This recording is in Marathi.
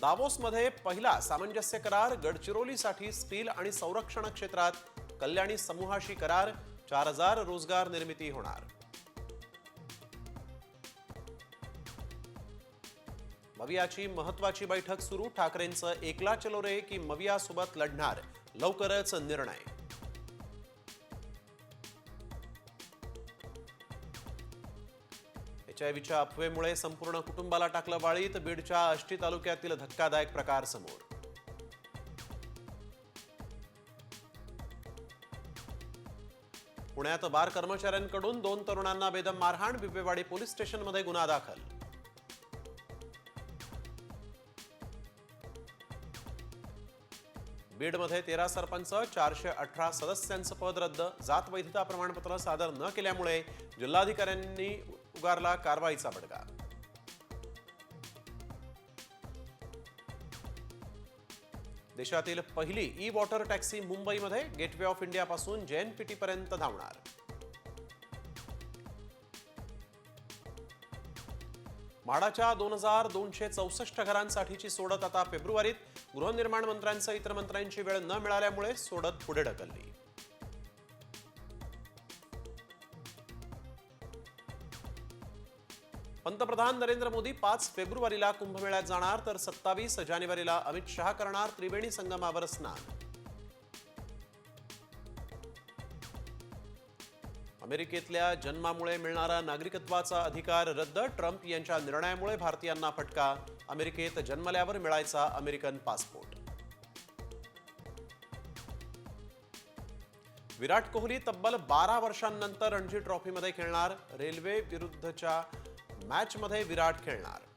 दावोसमध्ये पहिला सामंजस्य करार गडचिरोलीसाठी स्टील आणि संरक्षण क्षेत्रात कल्याणी समूहाशी करार चार हजार रोजगार निर्मिती होणार. मवियाची महत्वाची बैठक सुरू ठाकरेंचं एकला चलो रे की मवियासोबत लढणार लवकरच निर्णय. एचआयव्हीच्या अफवेमुळे संपूर्ण कुटुंबाला टाकलं वाळीत बीडच्या आष्टी तालुक्यातील धक्कादायक प्रकार समोर. पुण्यात बार कर्मचाऱ्यांकडून दोन तरुणांना बेदम मारहाण बिबेवाडी पोलीस स्टेशनमध्ये गुन्हा दाखल. बीडमध्ये तेरा सरपंच चारशे अठरा सदस्यांचं पद रद्द. जात वैधता प्रमाणपत्र सादर न केल्यामुळे जिल्हाधिकाऱ्यांनी उगारला कारवाईचा बडगा. देशातील पहिली ई वॉटर टॅक्सी मुंबईमध्ये गेटवे ऑफ इंडियापासून जेएनपीटी पर्यंत धावणार. म्हाडाच्या दोन हजार दोनशे चौसष्ट घरांसाठीची सोडत आता फेब्रुवारीत गृहनिर्माण मंत्र्यांसह इतर मंत्र्यांची वेळ न मिळाल्यामुळे सोडत पुढे ढकलली. पंतप्रधान नरेंद्र मोदी पाच फेब्रुवारीला कुंभमेळ्यात जाणार तर सत्तावीस जानेवारीला अमित शहा करणार त्रिवेणी संगमावर स्नान. अमेरिकेतल्या जन्मामुळे मिळणारा नागरिकत्वाचा अधिकार रद्द ट्रम्प यांच्या निर्णयामुळे भारतीयांना फटका अमेरिकेत जन्मल्यावर मिळायचा अमेरिकन पासपोर्ट. विराट कोहली तब्बल बारा वर्षांनंतर रणजी ट्रॉफीमध्ये खेळणार रेल्वे विरुद्धच्या मॅचमध्ये विराट खेळणार.